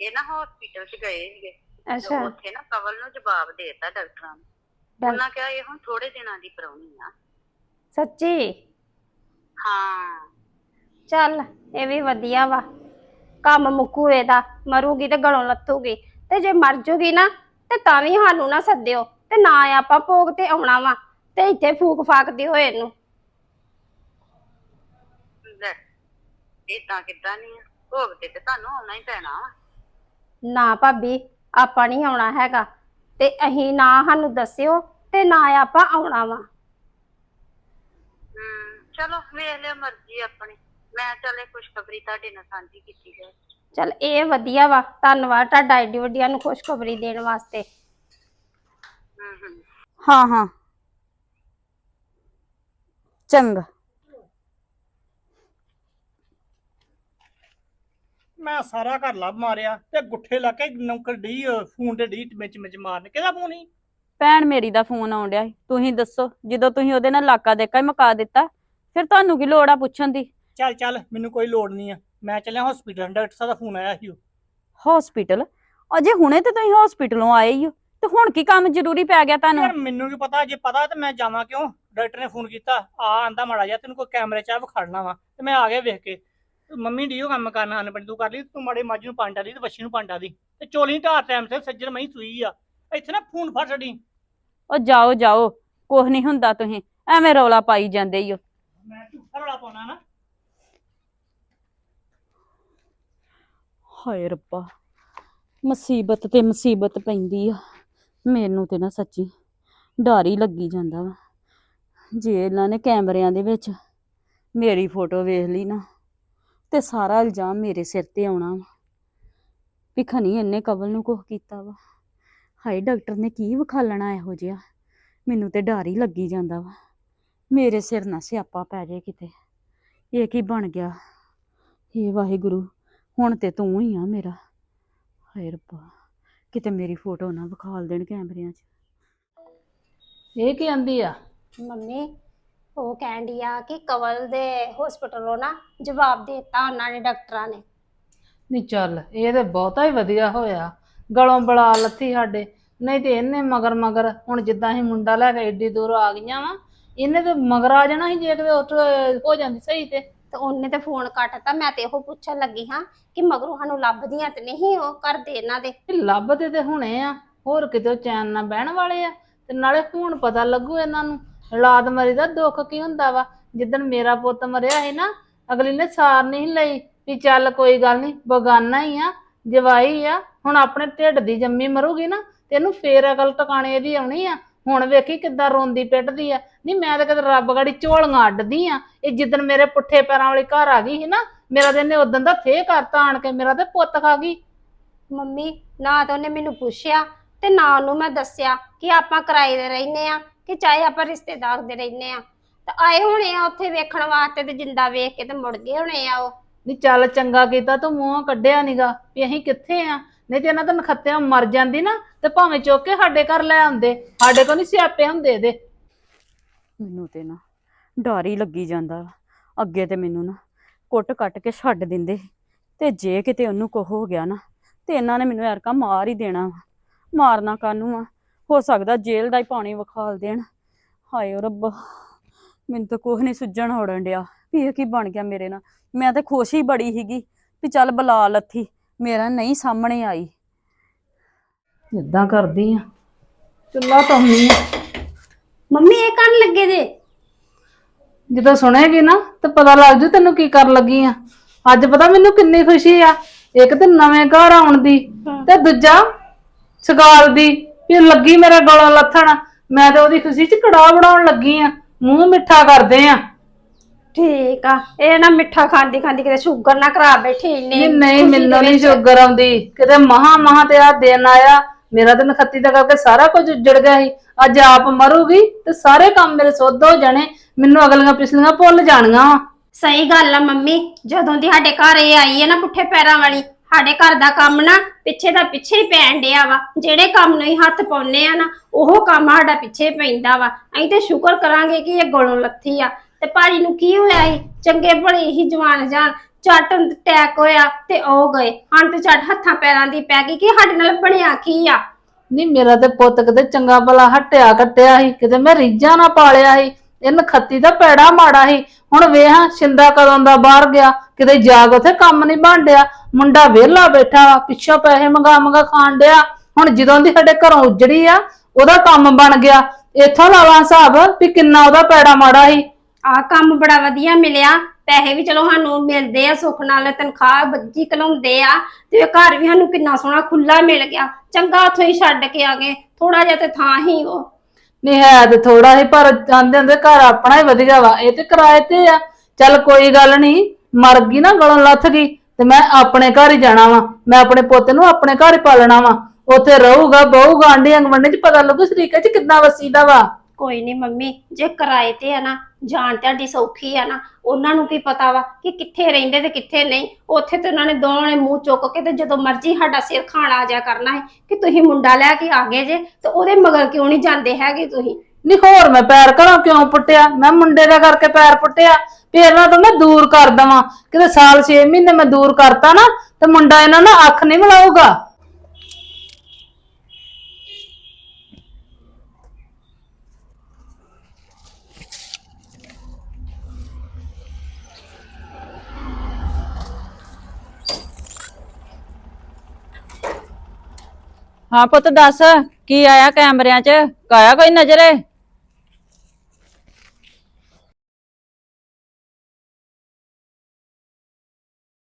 G: ਇਹ ਨਾ ਹਸਪੀਟਲ 'ਚ ਗਏ ਸੀਗੇ। ਤੇ
B: ਅੱਛਾ।
G: ਉੱਥੇ ਨਾ ਕਵਲ ਨੂੰ ਜਵਾਬ ਦੇਤਾ ਡਾਕਟਰਾਂ ਨੇ।
B: ਡਾਕ-
G: ਉਹਨਾਂ ਕਿਹਾ ਇਹ ਹੁਣ ਥੋੜੇ ਦਿਨਾਂ ਦੀ ਪਰੌਣੀ ਆ।
B: ਸੱਚੀ?
G: ਹਾਂ।
B: ਚੱਲ ਇਹ ਵੀ ਵਧੀਆ ਵਾ। ਕੰਮ ਮੁੱਕੂ ਇਹਦਾ ਮਰੂਗੀ ਤੇ ਗਲੋਂ ਲੱਥੂਗੀ। ਤੇ ਜੇ ਮਰ ਜੂਗੀ ਨਾ ਤੇ ਤਾਂ ਵੀ ਸਾਨੂੰ ਨਾ ਸੱਦਿਓ। ਤੇ ਨਾ ਆਪਾਂ ਭੋਗ ਤੇ ਆਉਣਾ ਵਾ ਤੇ ਇੱਥੇ ਫੂਕ ਫਾਕਦੇ ਹੋਏ ਇਹਨੂੰ।
G: ਲੈ ਇਦਾਂ ਕਿੱਦਾਂ ਨਹੀਂ ਆ। ਭੋਗ ਤੇ ਤੇ ਤੁਹਾਨੂੰ ਆਉਣਾ ਹੀ ਪੈਣਾ ਵਾ।
B: ਨਾ ਭਾਬੀ ਆਪਾਂ ਨਹੀਂ ਆਉਣਾ ਹੈਗਾ। ਤੇ ਅਹੀਂ ਨਾ ਸਾਨੂੰ ਦੱਸਿਓ ਤੇ ਨਾ ਆਪਾਂ ਆਉਣਾ ਵਾ।
G: ਹਮ ਚਲੋ ਵੇਖ ਲਿਓ ਮਰਜ਼ੀ ਆਪਣੀ। ਮੈਂ ਚੱਲੇ ਖੁਸ਼ਖਬਰੀ ਤੁਹਾਡੇ ਨਾਲ ਸਾਂਝੀ ਕੀਤੀ ਜਾਏ।
B: ਚੱਲ ਇਹ ਵਧੀਆ ਵਾ ਧੰਨਵਾਦ ਤੁਹਾਡਾ ਏਡੀ ਵੱਡੀਆਂ ਨੂੰ ਖੁਸ਼ਖਬਰੀ ਦੇਣ ਵਾਸਤੇ।
G: ਹਮ ਹਮ
D: ਹਾਂ ਹਾਂ। ਚੰਗਾ।
E: ਮੈਂ ਸਾਰਾ ਘਰ ਲੱਭ ਮਾਰਿਆ ਤੇ ਗੁੱਠੇ ਲਾ ਕੇ ਨੌਕਰ ਡੀ ਫੋਨ ਤੇ ਡੀ ਵਿੱਚ ਵਿੱਚ ਮਾਰਨ। ਕਿਹਦਾ ਫੋਨ ਹੀ
D: ਭੈਣ ਮੇਰੀ ਦਾ ਫੋਨ ਆਉਣ ਡਿਆ ਸੀ। ਤੁਸੀਂ ਦੱਸੋ ਜਦੋਂ ਤੁਸੀਂ ਉਹਦੇ ਨਾਲ ਇਲਾਕਾ ਦੇਖਾ ਹੀ ਮੁਕਾ ਦਿੱਤਾ ਫਿਰ ਤੁਹਾਨੂੰ ਕੀ ਲੋੜ ਆ ਪੁੱਛਣ ਦੀ?
E: ਚੱਲ ਚੱਲ ਮੈਨੂੰ ਕੋਈ ਲੋੜ ਨਹੀਂ ਆ। ਮੈਂ ਚੱਲਿਆ ਹਸਪੀਟਲ ਡਾਕਟਰ ਸਾਹਿਬ ਦਾ ਫੋਨ ਆਇਆ ਸੀ।
D: ਹਸਪੀਟਲ ਅਜੇ ਹੁਣੇ ਤੇ ਤੁਸੀਂ ਹਸਪੀਟਲੋਂ ਆਏ ਹੀ ਹੋ ਤੇ ਹੁਣ ਕੀ ਕੰਮ ਜ਼ਰੂਰੀ ਪੈ ਗਿਆ ਤੁਹਾਨੂੰ?
E: ਯਾਰ ਮੈਨੂੰ ਕੀ ਪਤਾ ਜੇ ਪਤਾ ਤੇ ਮੈਂ ਜਾਵਾਂ ਕਿਉਂ? ਡਾਕਟਰ ਨੇ ਫੋਨ ਕੀਤਾ ਆ ਆਂਦਾ ਮਾੜਾ ਜਿਹਾ ਤੈਨੂੰ ਕੋਈ ਕੈਮਰੇ 'ਚ ਆ ਵਿਖਾੜਨਾ ਵਾ ਤੇ ਮੈਂ ਆ ਗਿਆ ਵੇਖ ਕੇ। ਮੰਮੀ ਡੀਓ ਕੰਮ ਕਰਨਾ ਹਨ ਬੜੀ ਤੂੰ ਕਰ ਲਈ ਤੂੰ ਮਾੜੇ ਮੱਝ ਨੂੰ ਪਾਂਡਾ ਦੀ ਤੇ ਵੱਛੀ ਨੂੰ ਪਾਂਡਾ ਦੀ। ਤੇ ਚੋਲੀ ਢਾਰ ਟਾਈਮ ਤੇ ਸੱਜਣ ਮਈ ਸੂਈ ਆ। ਇੱਥੇ ਨਾ ਫੋਨ ਫੜ ਛੱਡੀ।
D: ਉਹ ਜਾਓ ਜਾਓ ਕੁਝ ਨਹੀਂ ਹੁੰਦਾ ਤੁਸੀਂ। ਐਵੇਂ ਰੌਲਾ ਪਾਈ ਜਾਂਦੇ ਹੀ ਹੋ
E: ਮੈਂ ਝੂਠਾ ਰੌਲਾ ਪਾਉਣਾ ਨਾ।
D: ਹਾਏ ਰੱਬਾ ਮੁਸੀਬਤ ਤੇ ਮੁਸੀਬਤ ਪੈਂਦੀ ਆ। ਮੈਨੂੰ ਤੇ ਨਾ ਸੱਚੀ ਡਰ ਹੀ ਲੱਗੀ ਜਾਂਦਾ ਵਾ। ਜੇ ਇਹਨਾਂ ਨੇ ਕੈਮਰਿਆਂ ਦੇ ਵਿੱਚ ਮੇਰੀ ਫੋਟੋ ਵੇਖ ਲਈ ਨਾ ਤੇ ਸਾਰਾ ਇਲਜ਼ਾਮ ਮੇਰੇ ਸਿਰ ਤੇ ਆਉਣਾ ਵਾ। ਵੀ ਖਨੀ ਇਹਨੇ ਕਵਲ ਨੂੰ ਕੁਝ ਕੀਤਾ ਵਾ। ਹਾਏ ਡਾਕਟਰ ਨੇ ਕੀ ਵਿਖਾਲਣਾ ਇਹੋ ਜਿਹਾ? ਮੈਨੂੰ ਤੇ ਡਰ ਹੀ ਲੱਗੀ ਜਾਂਦਾ ਵਾ। ਮੇਰੇ ਸਿਰ ਨਾ ਸਿਆਪਾ ਪੈ ਜਾਏ ਕਿਤੇ। ਇਹ ਕੀ ਬਣ ਗਿਆ? ਹੇ ਵਾਹਿਗੁਰੂ ਹੁਣ ਤੇ ਤੂੰ ਹੀ ਆ ਮੇਰਾ। ਹਾਏ ਰੱਬਾ ਕਿਤੇ ਮੇਰੀ ਫੋਟੋ ਨਾ ਵਿਖਾਲ ਦੇਣ ਕੈਮਰਿਆਂ 'ਚ।
A: ਇਹ ਕੀ ਆਂਦੀ ਆ?
B: ਮੰਮੀ ਉਹ ਕਹਿੰਦੀ ਆ ਕਿ ਕਵਲ ਦੇ ਹਸਪੀਟਲੋਂ ਨਾ ਜਵਾਬ ਦੇ ਦਿੱਤਾ ਉਹਨਾਂ ਨੇ ਡਾਕਟਰਾਂ ਨੇ।
A: ਨਹੀਂ ਚੱਲ ਇਹ ਤੇ ਬਹੁਤਾ ਹੀ ਵਧੀਆ ਹੋਇਆ। ਗਲੋਂ ਬਲਾ ਲੱਥੀ ਸਾਡੇ। ਨਹੀਂ ਤੇ ਇਹਨੇ ਮਗਰ ਮਗਰ ਹੁਣ ਜਿੱਦਾਂ ਹੀ ਮੁੰਡਾ ਲੈ ਕੇ ਏਡੀ ਦੂਰ ਆ ਗਈਆਂ ਵਾ ਇਹਨੇ ਤੇ ਮਗਰ ਆ ਜਾਣਾ ਸੀ ਜੇ ਕਿਤੇ ਉੱਥੇ ਹੋ ਜਾਂਦੀ ਸਹੀ ਤੇ।
B: ਤੇ ਉਹਨੇ ਤੇ ਫੋਨ ਕੱਟਤਾ ਮੈਂ ਤੇ ਇਹੋ ਪੁੱਛਣ ਲੱਗੀ ਹਾਂ ਕਿ ਮਗਰੋਂ ਸਾਨੂੰ ਲੱਭਦੀਆਂ ਤੇ ਨਹੀਂ ਉਹ ਕਰਦੇ ਇਹਨਾਂ ਦੇ?
A: ਇਹ ਲੱਭਦੇ ਤੇ ਹੁਣੇ ਆ ਹੋਰ ਕਿਤੇ ਚੈਨ ਨਾਲ ਬਹਿਣ ਵਾਲੇ ਆ ਤੇ ਨਾਲੇ ਹੁਣ ਪਤਾ ਲੱਗੂ ਇਹਨਾਂ ਨੂੰ। ਔਲਾਦ ਮਰੀ ਦਾ ਦੁੱਖ ਕੀ ਹੁੰਦਾ ਵਾ? ਜਿੱਦਣ ਮੇਰਾ ਪੁੱਤ ਮਰਿਆ ਸੀ ਨਾ, ਅਗਲੀ ਨੇ ਸਾਰ ਨਹੀਂ ਲਈ ਵੀ ਚੱਲ ਕੋਈ ਗੱਲ ਨਹੀਂ, ਬਗਾਨਾ ਹੀ ਆ, ਜਵਾਈ ਆ, ਹੁਣ ਆਪਣੇ ਢਿੱਡ ਦੀ ਜੰਮੀ ਮਰੂਗੀ ਨਾ, ਤੇ ਇਹਨੂੰ ਫੇਰ ਅਕਲ ਟਿਕਾਣੇ ਇਹਦੀ ਆਉਣੀ ਆ। ਹੁਣ ਵੇਖੀ ਕਿੱਦਾਂ ਰੋਂਦੀ ਪਿੱਟਦੀ ਆ। ਨਹੀਂ, ਮੈਂ ਤਾਂ ਕਦੇ ਰੱਬ ਗਾੜੀ ਝੋਲੀਆਂ ਅੱਡਦੀ ਆ। ਇਹ ਜਿੱਦਣ ਮੇਰੇ ਪੁੱਠੇ ਪੈਰਾਂ ਵਾਲੀ ਘਰ ਆ ਗਈ ਸੀ ਨਾ, ਮੇਰਾ ਤੇ ਇਹਨੇ ਉਦੋਂ ਦਾ ਥੇ ਕਰਤਾ ਆਣ ਕੇ, ਮੇਰਾ ਤੇ ਪੁੱਤ ਖਾ ਗਈ।
B: ਮੰਮੀ, ਨਾ ਤਾਂ ਉਹਨੇ ਮੈਨੂੰ ਪੁੱਛਿਆ ਤੇ ਨਾ ਉਹਨੂੰ ਮੈਂ ਦੱਸਿਆ ਕਿ ਆਪਾਂ ਕਿਰਾਏ ਦੇ ਰਹਿੰਦੇ ਆ। ਕਿ ਚਾਹੇ ਆਪਾਂ ਰਿਸ਼ਤੇਦਾਰ ਦੇ ਰਹਿੰਦੇ ਆ ਤਾਂ ਆਏ ਹੋਣੇ ਆ ਉੱਥੇ ਵੇਖਣ ਵਾਸਤੇ ਤੇ ਜਿੰਦਾ ਵੇਖ ਕੇ ਤੇ ਮੁੜ ਗਏ ਹੋਣੇ ਆ ਉਹ
A: ਨੀ ਚੱਲ ਚੰਗਾ ਕੀਤਾ ਤੂੰ ਮੂੰਹੋਂ ਕੱਢਿਆ ਨੀਗਾ ਵੀ ਅਸੀਂ ਕਿੱਥੇ ਆ ਨਹੀਂ ਤੇ ਇਹਨਾਂ ਤਾਂ ਨਖੱਤਿਆਂ ਮਰ ਜਾਂਦੀ ਨਾ ਤੇ ਭਾਵੇਂ ਚੁੱਕ ਕੇ ਸਾਡੇ ਘਰ ਲੈ ਆਉਂਦੇ ਸਾਡੇ ਕੋਲ ਨਹੀਂ ਸਿਆਪੇ ਹੁੰਦੇ ਇਹਦੇ
F: ਮੈਨੂੰ ਤੇ ਨਾ ਡਰ ਹੀ ਲੱਗੀ ਜਾਂਦਾ ਵਾ। ਅੱਗੇ ਤੇ ਮੈਨੂੰ ਨਾ ਕੁੱਟ ਕੱਟ ਕੇ ਛੱਡ ਦਿੰਦੇ ਸੀ। ਤੇ ਜੇ ਕਿਤੇ ਉਹਨੂੰ ਕੁਝ ਹੋ ਗਿਆ ਨਾ ਤੇ ਇਹਨਾਂ ਨੇ ਮੈਨੂੰ ਐਰਕਾ ਮਾਰ ਹੀ ਦੇਣਾ ਵਾ ਮਾਰਨਾ ਕਾਨੂੰ ਆ ਹੋ ਸਕਦਾ ਜੇਲ੍ਹ ਦਾ ਹੀ ਪਾਣੀ ਵਿਖਾਲ ਦੇਣ। ਹਾਏ ਓ ਰੱਬਾ ਮੈਨੂੰ ਤਾਂ ਕੁਝ ਨਹੀਂ ਸੁੱਝਣ ਹੋੜਨ ਡਿਆ। ਵੀ ਇਹ ਕੀ ਬਣ ਗਿਆ ਮੇਰੇ ਨਾਲ? ਮੈਂ ਤਾਂ ਖੁਸ਼ ਹੀ ਬੜੀ ਸੀਗੀ ਵੀ ਚੱਲ ਬੁਲਾ ਲੱਥੀ ਮੇਰਾ ਨਹੀਂ ਸਾਹਮਣੇ ਆਈ।
A: ਇਦਾਂ ਕਰਦੀ ਆ। ਚੁੱਲਾ ਧੋਨੀ ਆ।
B: ਮੰਮੀ ਇਹ ਕਰਨ ਲੱਗੇ ਜੇ।
A: ਜਦੋਂ ਸੁਣੇਗੀ ਨਾ ਤੇ ਪਤਾ ਲੱਗ ਜੂ ਤੈਨੂੰ ਕੀ ਕਰਨ ਲੱਗੀ ਆ। ਅੱਜ ਪਤਾ ਮੈਨੂੰ ਕਿੰਨੀ ਖੁਸ਼ੀ ਆ। ਇੱਕ ਤੇ ਨਵੇਂ ਘਰ ਆਉਣ ਦੀ ਤੇ ਦੂਜਾ ਸਗਾਲ ਦੀ। ਵੀ ਲੱਗੀ ਮੇਰੇ ਗਲੋਂ ਲੱਥਣ। ਮੈਂ ਤੇ ਉਹਦੀ ਖੁਸ਼ੀ 'ਚ ਕੜਾਹ ਬਣਾਉਣ ਲੱਗੀ ਆ। ਮੂੰਹ ਮਿੱਠਾ ਕਰਦੇ ਆ।
B: ਠੀਕ ਆ ਇਹ ਨਾ ਮਿੱਠਾ ਖਾਂਦੀ ਖਾਂਦੀ ਕਿਤੇ ਸ਼ੂਗਰ ਨਾ ਕਰਾ ਬੈਠੀ ਇੰਨੇ
A: ਨਹੀਂ ਨਹੀਂ
B: ਖੁਸ਼ੀ ਦੇ
A: ਮੈਨੂੰ ਨਹੀਂ
B: ਵਿੱਚ।
A: ਸ਼ੂਗਰ ਆਉਂਦੀ। ਕਿਤੇ ਮਹਾ ਮਹਾ ਤੇ ਆ ਦਿਨ ਆਇਆ ਮੇਰਾ ਤੇ ਨਖੱਤੀ ਦਾ ਕਰਕੇ ਸਾਰਾ ਕੁਝ ਉੱਜੜ ਗਿਆ ਸੀ। ਅੱਜ ਆਪ ਮਰੂਗੀ ਤੇ ਸਾਰੇ ਕੰਮ ਮੇਰੇ ਸੁੱਧ ਹੋ ਜਾਣੇ। ਮੈਨੂੰ ਅਗਲੀਆਂ ਪਿਛਲੀਆਂ ਭੁੱਲ ਜਾਣੀਆਂ ਵਾ
B: ਸਹੀ ਗੱਲ ਆ ਮੰਮੀ ਜਦੋਂ ਦੀ ਸਾਡੇ ਘਰ ਇਹ ਆਈ ਹੈ ਨਾ ਪੁੱਠੇ ਪੈਰਾਂ ਵਾਲੀ ਸਾਡੇ ਘਰ ਦਾ ਕੰਮ ਨਾ ਪਿੱਛੇ ਦਾ ਪਿੱਛੇ ਹੀ ਪੈਣ ਡਿਆ ਵਾ। ਜਿਹੜੇ ਕੰਮ ਨੂੰ ਹੀ ਹੱਥ ਪਾਉਨੇ ਆ ਨਾ, ਉਹ ਕੰਮ ਸਾਡਾ ਪਿੱਛੇ ਪੈਂਦਾ ਵਾ। ਅਸੀਂ ਤੇ ਸ਼ੁਕਰ ਕਰਾਂਗੇ ਕਿ ਇਹ ਗਲੋਂ ਲੱਥੀ ਆ। ਤੇ ਭਾਜੀ ਨੂੰ ਕੀ ਹੋਇਆ ਸੀ? ਚੰਗੇ ਭਲੇ ਹੀ ਜਵਾਨ ਜਾਨ, ਝੱਟ ਅਟੈਕ ਹੋਇਆ ਤੇ ਉਹ ਗਏ। ਹਾਂ ਤੇ ਝੱਟ ਹੱਥਾਂ ਪੈਰਾਂ ਦੀ ਪੈ ਗਈ ਕਿ ਸਾਡੇ ਨਾਲ ਬਣਿਆ ਕੀ ਆ?
A: ਨਹੀਂ ਮੇਰਾ ਤੇ ਪੁੱਤ ਕਿਤੇ ਚੰਗਾ ਭਲਾ ਹਟਿਆ ਕੱਟਿਆ ਸੀ, ਕਿਤੇ ਮੈਂ ਰੀਝਾਂ ਨਾ ਪਾਲਿਆ ਸੀ। ਇਹ ਨਖੱਤੀ ਦਾ ਪੈੜਾ ਮਾੜਾ ਸੀ। ਹੁਣ ਵੇਹਾਂ ਸ਼ਿੰਦਾ ਕਦੋਂ ਦਾ ਬਾਹਰ ਗਿਆ, ਕਿਤੇ ਜਾਗ ਉਥੇ ਕੰਮ ਨਹੀਂ ਬਣਦਿਆ ਮੁੰਡਾ ਵਿਹਲਾ ਬੈਠਾ ਪਿੱਛੋਂ ਪੈਸੇ ਮੰਗਾ ਮੰਗਾ ਖਾਣ ਡਿਆ। ਹੁਣ ਜਦੋਂ ਦੀ ਸਾਡੇ ਘਰੋਂ ਉਜੜੀ ਆ, ਉਹਦਾ ਕੰਮ ਬਣ ਗਿਆ। ਇੱਥੋਂ ਲਾਵਾਂ ਹਿਸਾਬ ਵੀ ਕਿੰਨਾ ਉਹਦਾ ਪੈੜਾ ਮਾੜਾ ਸੀ।
B: ਆ ਕੰਮ ਬੜਾ ਵਧੀਆ ਮਿਲਿਆ। ਪੈਸੇ ਵੀ ਚਲੋ ਸਾਨੂੰ ਮਿਲਦੇ ਆ, ਸੁੱਖ ਨਾਲ ਤਨਖਾਹ ਬੱਜੀ ਕਲਾਉਂਦੇ ਆ। ਤੇ ਘਰ ਵੀ ਸਾਨੂੰ ਕਿੰਨਾ ਸੋਹਣਾ ਖੁੱਲਾ ਮਿਲ ਗਿਆ। ਚੰਗਾ ਉੱਥੋਂ ਹੀ ਛੱਡ ਕੇ ਆ ਗਏ। ਥੋੜਾ ਜਿਹਾ ਤੇ ਥਾਂ ਹੀ ਉਹ।
A: ਨਹੀਂ ਹੈ ਤੇ ਥੋੜਾ ਹੀ, ਪਰ ਜਾਂਦੇ ਹੁੰਦੇ ਘਰ ਆਪਣਾ ਹੀ ਵਧੀਆ ਵਾ। ਇਹ ਤੇ ਕਿਰਾਏ ਤੇ ਆ। ਚੱਲ ਕੋਈ ਗੱਲ ਨਹੀਂ ਮਰ ਗਈ ਨਾ, ਗਲੋਂ ਲੱਥ ਗਈ, ਤੇ ਮੈਂ ਆਪਣੇ ਘਰ ਹੀ ਜਾਣਾ ਵਾ। ਮੈਂ ਆਪਣੇ ਪੁੱਤ ਨੂੰ ਆਪਣੇ ਘਰ ਹੀ ਪਾਲਣਾ ਵਾ। ਉੱਥੇ ਰਹੂਗਾ, ਬਹੂਗਾ ਆਂਢੀ ਗੁਆਂਢੀ ਚ ਪਤਾ ਲੱਗੂ ਸਰੀਕੇ ਚ ਕਿੰਨਾ ਵਸੀਦਾ ਵਾ।
B: ਕੋਈ ਨਹੀਂ ਮੰਮੀ, ਜੇ ਕਿਰਾਏ ਤੇ ਆ ਨਾ, ਜਾਣ ਤੁਹਾਡੀ ਸੌਖੀ ਆ ਨਾ, ਉਹਨਾਂ ਨੂੰ ਕੀ ਪਤਾ ਵਾ ਕਿ ਕਿੱਥੇ ਰਹਿੰਦੇ ਤੇ ਕਿੱਥੇ ਨਹੀਂ। ਉੱਥੇ ਤੇ ਉਹਨਾਂ ਨੇ ਦੋਵਾਂ ਨੇ ਮੂੰਹ ਚੁੱਕ ਕੇ ਤੇ ਜਦੋਂ ਮਰਜ਼ੀ ਸਾਡਾ ਸਿਰ ਖਾਣ ਆ ਜਾ ਕਰਨਾ ਹੈ ਕਿ ਤੁਸੀਂ ਮੁੰਡਾ ਲੈ ਕੇ ਆ ਗਏ ਜੇ, ਤੇ ਉਹਦੇ ਮਗਰ ਕਿਉਂ ਨਹੀਂ ਜਾਂਦੇ ਹੈਗੇ ਤੁਸੀਂ?
A: ਨਹੀਂ ਹੋਰ ਮੈਂ ਪੈਰ ਘਰੋਂ ਕਿਉਂ ਪੁੱਟਿਆ? ਮੈਂ ਮੁੰਡੇ ਦਾ ਕਰਕੇ ਪੈਰ ਪੁੱਟਿਆ। ਫੇਰ ਇਹਨਾਂ ਤੋਂ ਮੈਂ ਦੂਰ ਕਰ ਦਵਾਂ। ਕਿਤੇ ਸਾਲ 6 ਮਹੀਨੇ ਮੈਂ ਦੂਰ ਕਰਤਾ ਨਾ, ਤੇ ਮੁੰਡਾ ਇਹਨਾਂ ਨਾਲ ਅੱਖ ਨਹੀਂ ਮਿਲਾਊਗਾ।
C: ਹਾਂ ਪੁੱਤ ਦੱਸ ਕੀ ਆਇਆ ਕੈਮਰਿਆਂ 'ਚ? ਕਾਇਆ ਕੋਈ ਨਜ਼ਰ?